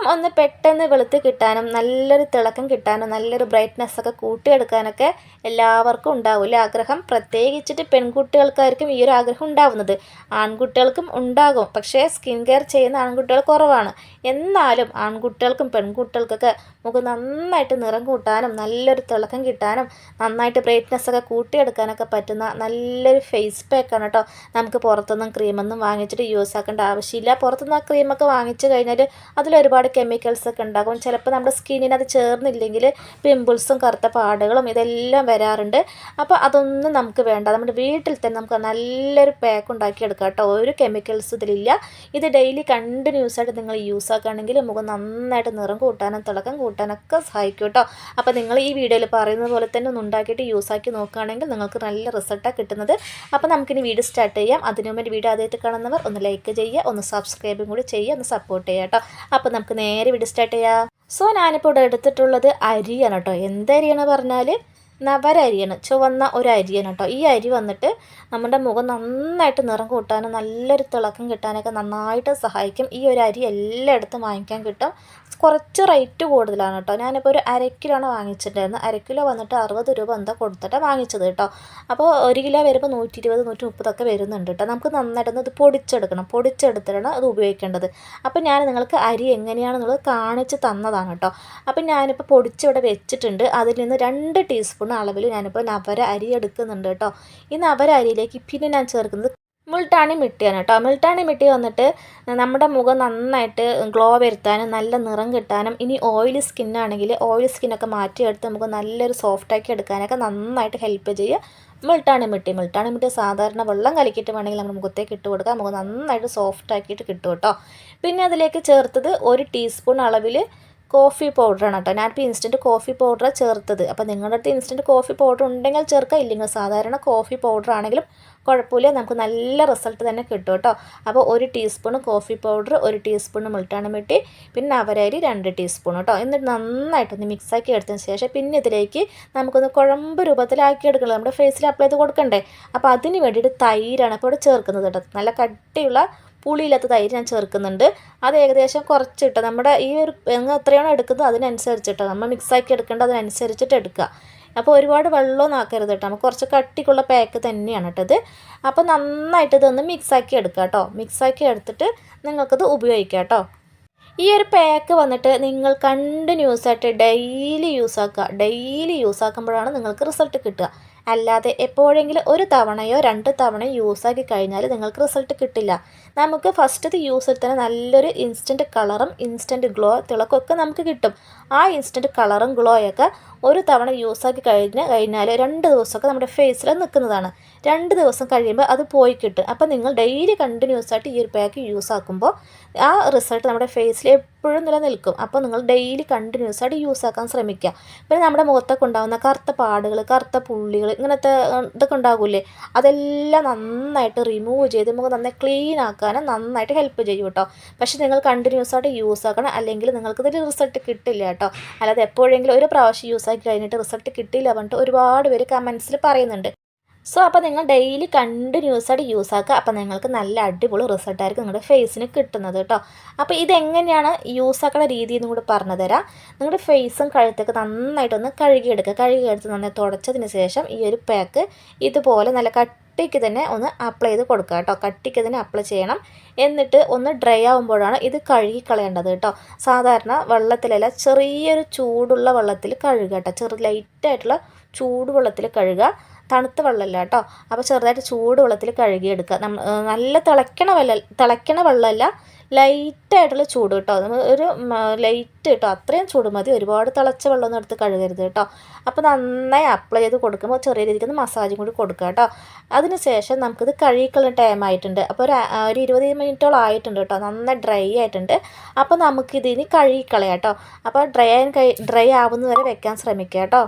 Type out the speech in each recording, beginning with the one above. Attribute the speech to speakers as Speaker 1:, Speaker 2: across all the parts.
Speaker 1: മുഖം ഒന്ന് പെട്ടെന്ന് വെളുത്ത് കിട്ടാനും നല്ലൊരു തിളക്കം കിട്ടാനും നല്ലൊരു ബ്രൈറ്റ്നെസ് ഒക്കെ കൂട്ടിയെടുക്കാനൊക്കെ എല്ലാവർക്കും ഉണ്ടാവില്ല ആഗ്രഹം പ്രത്യേകിച്ചിട്ട് പെൺകുട്ടികൾക്കായിരിക്കും ഈ ഒരു ആഗ്രഹം ഉണ്ടാവുന്നത്. ആൺകുട്ടികൾക്കും ഉണ്ടാകും. പക്ഷേ സ്കിൻ കെയർ ചെയ്യുന്ന ആൺകുട്ടികൾ കുറവാണ്. എന്നാലും ആൺകുട്ടികൾക്കും പെൺകുട്ടികൾക്കൊക്കെ മുഖം നന്നായിട്ട് നിറം കൂട്ടാനും നല്ലൊരു തിളക്കം കിട്ടാനും നന്നായിട്ട് ബ്രൈറ്റ്നെസ് ഒക്കെ കൂട്ടിയെടുക്കാനൊക്കെ പറ്റുന്ന നല്ലൊരു ഫേസ് പാക്കാണ് കേട്ടോ നമുക്ക് പുറത്തുനിന്നും ക്രീമൊന്നും വാങ്ങിച്ചിട്ട് യൂസ് ആക്കേണ്ട ആവശ്യമില്ല. പുറത്തുനിന്ന് ആ ക്രീമൊക്കെ വാങ്ങിച്ചു കഴിഞ്ഞാൽ അതിലൊരു ഒരുപാട് കെമിക്കൽസ് ഒക്കെ ഉണ്ടാകും. ചിലപ്പോൾ നമ്മുടെ സ്കിന്നിന് അത് ചേർന്നില്ലെങ്കിൽ പിമ്പിൾസും കറുത്ത പാടുകളും ഇതെല്ലാം വരാറുണ്ട്. അപ്പോൾ അതൊന്നും നമുക്ക് വേണ്ട. നമ്മുടെ വീട്ടിൽ തന്നെ നമുക്ക് നല്ലൊരു പാക്ക് ഉണ്ടാക്കി എടുക്കാം കേട്ടോ. ഒരു കെമിക്കൽസ് ഇതിലില്ല. ഇത് ഡെയിലി കണ്ടിന്യൂസ് ആയിട്ട് നിങ്ങൾ യൂസ് ആക്കുകയാണെങ്കിൽ മുഖം നന്നായിട്ട് നിറം കൂട്ടാനും തിളക്കം കൂട്ടാനൊക്കെ സഹായിക്കും കേട്ടോ. അപ്പോൾ നിങ്ങൾ ഈ വീഡിയോയിൽ പറയുന്നത് പോലെ തന്നെ ഒന്ന് ഉണ്ടാക്കിയിട്ട് യൂസ് ആക്കി നോക്കുകയാണെങ്കിൽ നിങ്ങൾക്ക് നല്ല റിസൾട്ടാണ് കിട്ടുന്നത്. അപ്പോൾ നമുക്കിനി വീഡിയോ സ്റ്റാർട്ട് ചെയ്യാം. അതിനു വീഡിയോ ആദ്യമായിട്ട് കാണുന്നവർ ഒന്ന് ലൈക്ക് ചെയ്യുക ഒന്ന് സബ്സ്ക്രൈബും കൂടി ചെയ്യുക ഒന്ന് സപ്പോർട്ട് ചെയ്യുക കേട്ടോ. അപ്പോൾ നമുക്ക് നേരെ വീഡിയോ സ്റ്റാർട്ട് ചെയ്യാം. സോ ഞാനിപ്പോൾ ഇവിടെ എടുത്തിട്ടുള്ളത് അരിയാണ് കേട്ടോ. എന്തരിയാണ് പറഞ്ഞാൽ നവര അരിയാണ് ചുവന്ന ഒരു അരിയാണ് കേട്ടോ ഈ അരി വന്നിട്ട് നമ്മുടെ മുഖം നന്നായിട്ട് നിറം കൂട്ടാനും നല്ലൊരു തിളക്കം കിട്ടാനൊക്കെ നന്നായിട്ട് സഹായിക്കും. ഈ ഒരു അരി എല്ലായിടത്തും വാങ്ങിക്കാൻ കിട്ടും. കുറച്ച് റേറ്റ് കൂടുതലാണ് കേട്ടോ ഞാനിപ്പോൾ ഒരു അര കിലോയാണ് വാങ്ങിച്ചിട്ടുണ്ടായിരുന്നത് അര കിലോ വന്നിട്ട് അറുപത് രൂപ എന്താ കൊടുത്തിട്ടാണ് വാങ്ങിച്ചത് കേട്ടോ അപ്പോൾ ഒരു കിലോ വരുമ്പോൾ നൂറ്റി ഇരുപത് നൂറ്റി മുപ്പതൊക്കെ വരുന്നുണ്ട് കേട്ടോ നമുക്ക് നന്നായിട്ടൊന്ന് ഇത് പൊടിച്ചെടുക്കണം. പൊടിച്ചെടുത്തിട്ടാണ് അത് ഉപയോഗിക്കേണ്ടത്. അപ്പോൾ ഞാൻ നിങ്ങൾക്ക് അരി എങ്ങനെയാണെന്നുള്ളത് കാണിച്ച് തന്നതാണ് കേട്ടോ അപ്പോൾ ഞാനിപ്പോൾ പൊടിച്ചിവിടെ വെച്ചിട്ടുണ്ട്. അതിൽ നിന്ന് രണ്ട് ടീസ്പൂൺ അളവിൽ ഞാനിപ്പോൾ നവര അരി എടുക്കുന്നുണ്ട് കേട്ടോ. ഈ നവര അരിയിലേക്ക് പിന്നെ ഞാൻ ചേർക്കുന്നത് മുൾട്ടാണി മിട്ടിയാണ് കേട്ടോ. മുൾട്ടാണി മിട്ടി വന്നിട്ട് നമ്മുടെ മുഖം നന്നായിട്ട് ഗ്ലോ വരുത്താനും നല്ല നിറം കിട്ടാനും ഇനി ഓയിലി സ്കിന്നാണെങ്കിൽ ഓയിൽ സ്കിന്നൊക്കെ മാറ്റിയെടുത്ത് നമുക്ക് നല്ലൊരു സോഫ്റ്റാക്കി എടുക്കാനൊക്കെ നന്നായിട്ട് ഹെൽപ്പ് ചെയ്യുക മുൾട്ടാണി മിട്ടി. മുൾട്ടാണി മിട്ടി സാധാരണ വെള്ളം കലക്കിയിട്ട് വേണമെങ്കിൽ നമ്മുടെ മുഖത്തേക്ക് ഇട്ട് കൊടുക്കാം. നമുക്ക് നന്നായിട്ട് സോഫ്റ്റ് ആക്കിയിട്ട് കിട്ടും കേട്ടോ. പിന്നെ അതിലേക്ക് ചേർത്തത് ഒരു ടീസ്പൂൺ അളവിൽ കോഫി പൗഡറാണ് കേട്ടോ. ഞാനിപ്പോൾ ഇൻസ്റ്റന്റ് കോഫി പൗഡറാണ് ചേർത്തത്. അപ്പോൾ നിങ്ങളുടെ അടുത്ത് ഇൻസ്റ്റന്റ് കോഫി പൗഡർ ഉണ്ടെങ്കിൽ ചേർക്കാം. ഇല്ലെങ്കിൽ സാധാരണ കോഫി പൗഡർ ആണെങ്കിലും കുഴപ്പമില്ല നമുക്ക് നല്ല റിസൾട്ട് തന്നെ കിട്ടും കേട്ടോ. അപ്പോൾ ഒരു ടീസ്പൂൺ കോഫി പൗഡർ ഒരു ടീസ്പൂൺ മുൾട്ടാണ് മിട്ടി പിന്നെ അവരരി രണ്ട് ടീസ്പൂൺ കേട്ടോ. എന്നിട്ട് നന്നായിട്ടൊന്ന് മിക്സാക്കി എടുത്തതിന് ശേഷം പിന്നെ ഇതിലേക്ക് നമുക്കൊന്ന് കുഴമ്പ് രൂപത്തിലാക്കി എടുക്കണം. നമ്മുടെ ഫേസിൽ അപ്ലൈ ചെയ്ത് കൊടുക്കണ്ടേ? അപ്പോൾ അതിന് വേണ്ടിയിട്ട് തൈരാണ് അപ്പോൾ ഇവിടെ ചേർക്കുന്നത് കേട്ടോ. നല്ല കട്ടിയുള്ള പുളിയില്ലാത്ത തൈര് ഞാൻ ചേർക്കുന്നുണ്ട്. അത് ഏകദേശം കുറച്ചിട്ട് നമ്മുടെ ഈ ഒരു എത്രയാണോ എടുക്കുന്നത് അതിനനുസരിച്ചിട്ട് നമ്മൾ മിക്സാക്കി എടുക്കേണ്ടത് അതിനനുസരിച്ചിട്ട് എടുക്കുക. അപ്പോൾ ഒരുപാട് വെള്ളമൊന്നും ആക്കരുത് കേട്ടോ. നമുക്ക് കുറച്ച് കട്ടിക്കുള്ള പാക്ക് തന്നെയാണ് കേട്ടത് അപ്പോൾ നന്നായിട്ട് ഇതൊന്ന് മിക്സാക്കി എടുക്കുക കേട്ടോ. മിക്സാക്കി എടുത്തിട്ട് നിങ്ങൾക്കത് ഉപയോഗിക്കാം കേട്ടോ. ഈ ഒരു പാക്ക് വന്നിട്ട് നിങ്ങൾ കണ്ടിന്യൂസ് ആയിട്ട് ഡെയിലി യൂസ് ആക്കുക. ഡെയിലി യൂസ് ആക്കുമ്പോഴാണ് നിങ്ങൾക്ക് റിസൾട്ട് കിട്ടുക. അല്ലാതെ എപ്പോഴെങ്കിലും ഒരു തവണയോ രണ്ട് തവണയോ യൂസാക്കി കഴിഞ്ഞാൽ നിങ്ങൾക്ക് റിസൾട്ട് കിട്ടില്ല. നമുക്ക് ഫസ്റ്റത്തെ യൂസിൽ തന്നെ നല്ലൊരു ഇൻസ്റ്റന്റ് കളറും ഇൻസ്റ്റന്റ് ഗ്ലോ തിളക്കമൊക്കെ നമുക്ക് കിട്ടും. ആ ഇൻസ്റ്റന്റ് കളറും ഗ്ലോയൊക്കെ ഒരു തവണ യൂസാക്കി കഴിഞ്ഞ് കഴിഞ്ഞാൽ രണ്ട് ദിവസമൊക്കെ നമ്മുടെ ഫേസിൽ നിൽക്കുന്നതാണ് രണ്ട് ദിവസം കഴിയുമ്പോൾ അത് പോയി കിട്ടും. അപ്പോൾ നിങ്ങൾ ഡെയിലി കണ്ടിന്യൂസ് ആയിട്ട് ഈ ഒരു പാക്ക് യൂസ് ആക്കുമ്പോൾ ആ റിസൾട്ട് നമ്മുടെ ഫേസിൽ എപ്പോഴും നിലനിൽക്കും. അപ്പോൾ നിങ്ങൾ ഡെയിലി കണ്ടിന്യൂസ് ആയിട്ട് യൂസ് ആക്കാൻ ശ്രമിക്കുക. പിന്നെ നമ്മുടെ മുഖത്തൊക്കെ ഉണ്ടാകുന്ന കറുത്ത പാടുകൾ കറുത്ത പുള്ളികൾ ഇങ്ങനത്തെ ഇതൊക്കെ ഉണ്ടാകില്ലേ? അതെല്ലാം നന്നായിട്ട് റിമൂവ് ചെയ്ത് നമുക്ക് നന്നായി ക്ലീൻ ആക്കാനും നന്നായിട്ട് ഹെൽപ്പ് ചെയ്യും കേട്ടോ. പക്ഷേ നിങ്ങൾ കണ്ടിന്യൂസ് ആയിട്ട് യൂസ് ആക്കണം. അല്ലെങ്കിൽ നിങ്ങൾക്ക് ഇതിൽ റിസൾട്ട് കിട്ടില്ല കേട്ടോ. അല്ലാതെ എപ്പോഴെങ്കിലും ഒരു പ്രാവശ്യം യൂസ് ആക്കി കഴിഞ്ഞിട്ട് റിസൾട്ട് കിട്ടിയില്ല പറഞ്ഞിട്ട് ഒരുപാട് പേര് കമൻസിൽ പറയുന്നുണ്ട്. സോ അപ്പോൾ നിങ്ങൾ ഡെയിലി കണ്ടിന്യൂസ് ആയിട്ട് യൂസ് ആക്കുക. അപ്പോൾ നിങ്ങൾക്ക് നല്ല അടിപൊളി റിസൾട്ടായിരിക്കും നിങ്ങളുടെ ഫേസിന് കിട്ടുന്നത് കേട്ടോ. അപ്പോൾ ഇതെങ്ങനെയാണ് യൂസ് ആക്കുന്ന രീതി എന്നും കൂടി പറഞ്ഞു തരാം. നിങ്ങളുടെ ഫേസും കഴുത്തൊക്കെ നന്നായിട്ടൊന്ന് കഴുകിയെടുക്കുക. കഴുകിയെടുത്ത് നന്നായി തുടച്ചതിന് ശേഷം ഈ ഒരു പാക്ക് ഇതുപോലെ നല്ല കട്ടിക്ക് തന്നെ ഒന്ന് അപ്ലൈ ചെയ്ത് കൊടുക്കുക കേട്ടോ. കട്ടിക്ക് തന്നെ അപ്ലൈ ചെയ്യണം. എന്നിട്ട് ഒന്ന് ഡ്രൈ ആകുമ്പോഴാണ് ഇത് കഴുകി കളയേണ്ടത് കേട്ടോ. സാധാരണ വെള്ളത്തിലല്ല ചെറിയൊരു ചൂടുള്ള വെള്ളത്തിൽ കഴുകുക കേട്ടോ. ചെറു ലൈറ്റായിട്ടുള്ള ചൂടുവെള്ളത്തിൽ കഴുകുക. തണുത്ത വെള്ളമല്ല കേട്ടോ. അപ്പോൾ ചെറുതായിട്ട് ചൂട് വെള്ളത്തിൽ കഴുകിയെടുക്കുക. നമ്മൾ നല്ല തിളയ്ക്കണ വെള്ളം തിളയ്ക്കണ വെള്ളമല്ല ലൈറ്റായിട്ടുള്ള ചൂട് കേട്ടോ. നമ്മൾ ഒരു ലൈറ്റ് കേട്ടോ. അത്രയും ചൂട് മതി. ഒരുപാട് തിളച്ച വെള്ളമൊന്നും എടുത്ത് കഴുകരുത് കേട്ടോ. അപ്പോൾ നന്നായി അപ്ലൈ ചെയ്ത് കൊടുക്കുമ്പോൾ ചെറിയ രീതിക്ക് ഒന്ന് മസാജും കൂടി കൊടുക്കുക കേട്ടോ. അതിന് ശേഷം നമുക്കിത് കഴുകിക്കുള്ള ടൈം ആയിട്ടുണ്ട്. അപ്പോൾ ഒരു ഒരു ഇരുപത് മിനിറ്റോളം ആയിട്ടുണ്ട് കേട്ടോ. നന്നായി ഡ്രൈ ആയിട്ടുണ്ട്. അപ്പോൾ നമുക്കിതിന് കഴുകിക്കളയാം കേട്ടോ. അപ്പോൾ ഡ്രൈ ആയി ഡ്രൈ ആവുന്നവരെ വെക്കാൻ ശ്രമിക്കുക കേട്ടോ.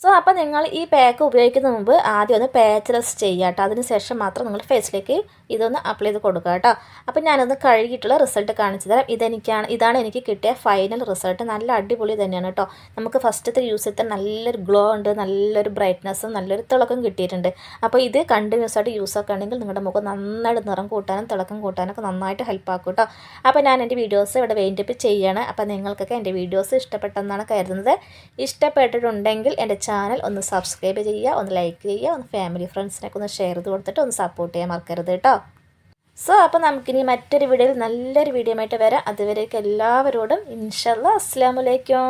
Speaker 1: സോ അപ്പോൾ നിങ്ങൾ ഈ പാക്ക് ഉപയോഗിക്കുന്ന മുമ്പ് ആദ്യം ഒന്ന് പാച്ച് റെസ്റ്റ് ചെയ്യുക കേട്ടോ. അതിന് ശേഷം മാത്രം നിങ്ങൾ ഫേസിലേക്ക് ഇതൊന്ന് അപ്ലൈ ചെയ്ത് കൊടുക്കുക കേട്ടോ. അപ്പോൾ ഞാനൊന്ന് കഴുകിയിട്ടുള്ള റിസൾട്ട് കാണിച്ചു തരാം. ഇതെനിക്കാണ് ഇതാണ് എനിക്ക് കിട്ടിയ ഫൈനൽ റിസൾട്ട് നല്ല അടിപൊളി തന്നെയാണ് കേട്ടോ. നമുക്ക് ഫസ്റ്റത്തെ യൂസ് ചെയ്ത നല്ലൊരു ഗ്ലോ ഉണ്ട് നല്ലൊരു ബ്രൈറ്റ്നസ്സും നല്ലൊരു തിളക്കം കിട്ടിയിട്ടുണ്ട്. അപ്പോൾ ഇത് കണ്ടിന്യൂസ് ആയിട്ട് യൂസ് ആക്കുകയാണെങ്കിൽ നിങ്ങളുടെ മുഖം നന്നായിട്ട് നിറം കൂട്ടാനും തിളക്കം കൂട്ടാനൊക്കെ നന്നായിട്ട് ഹെൽപ്പ് ആക്കും കേട്ടോ. അപ്പോൾ ഞാൻ എന്റെ വീഡിയോസ് ഇവിടെ വെയിന്റപ്പ് ചെയ്യുകയാണ് അപ്പോൾ നിങ്ങൾക്കൊക്കെ എന്റെ വീഡിയോസ് ഇഷ്ടപ്പെട്ടെന്നാണ് കരുതുന്നത്. ഇഷ്ടപ്പെട്ടിട്ടുണ്ടെങ്കിൽ എന്റെ ചാനൽ ഒന്ന് സബ്സ്ക്രൈബ് ചെയ്യുക ഒന്ന് ലൈക്ക് ചെയ്യുക ഒന്ന് ഫാമിലി ഫ്രണ്ട്സിനൊക്കെ ഒന്ന് ഷെയർ ചെയ്ത് കൊടുത്തിട്ട് ഒന്ന് സപ്പോർട്ട് ചെയ്യാൻ മറക്കരുത് കേട്ടോ. സോ അപ്പോൾ നമുക്കിനി മറ്റൊരു വീഡിയോയിൽ നല്ലൊരു വീഡിയോ ആയിട്ട് വരാം. അതുവരേക്കും എല്ലാവരോടും ഇൻഷല്ല അസ്സാം വലൈക്കും